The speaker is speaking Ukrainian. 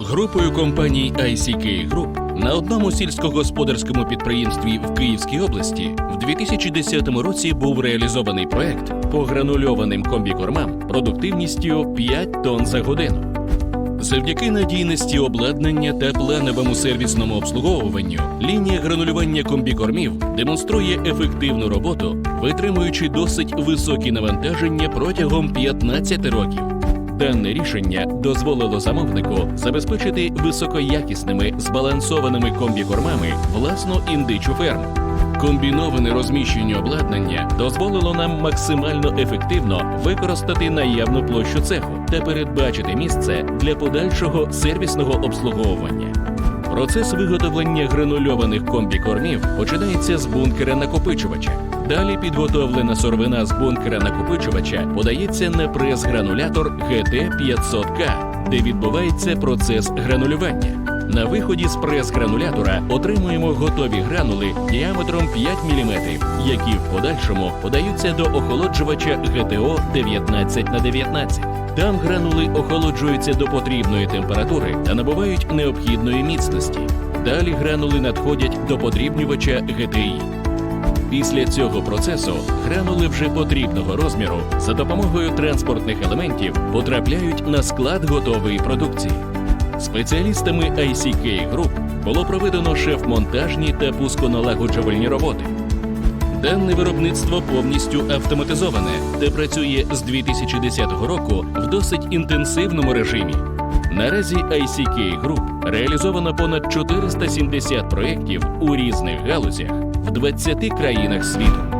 Групою компаній ICK Group на одному сільськогосподарському підприємстві в Київській області в 2010 році був реалізований проект по гранульованим комбікормам продуктивністю 5 тонн за годину. Завдяки надійності обладнання та плановому сервісному обслуговуванню лінія гранулювання комбікормів демонструє ефективну роботу, витримуючи досить високі навантаження протягом 15 років. Дане рішення дозволило замовнику забезпечити високоякісними збалансованими комбікормами власну індичу ферму. Комбіноване розміщення обладнання дозволило нам максимально ефективно використати наявну площу цеху та передбачити місце для подальшого сервісного обслуговування. Процес виготовлення гранульованих комбікормів починається з бункера накопичувача. Далі підготовлена сорвина з бункера накопичувача подається на прес-гранулятор GT500K, де відбувається процес гранулювання. На виході з прес-гранулятора отримуємо готові гранули діаметром 5 мм, які в подальшому подаються до охолоджувача GTO 19 на 19 Там гранули охолоджуються до потрібної температури та набувають необхідної міцності. Далі гранули надходять до подрібнювача GTI. Після цього процесу гранули вже потрібного розміру за допомогою транспортних елементів потрапляють на склад готової продукції. Спеціалістами ICK Group було проведено шеф-монтажні та пусконалагоджувальні роботи. Дане виробництво повністю автоматизоване та працює з 2010 року в досить інтенсивному режимі. Наразі ICK Group реалізовано понад 470 проєктів у різних галузях в 20 країнах світу.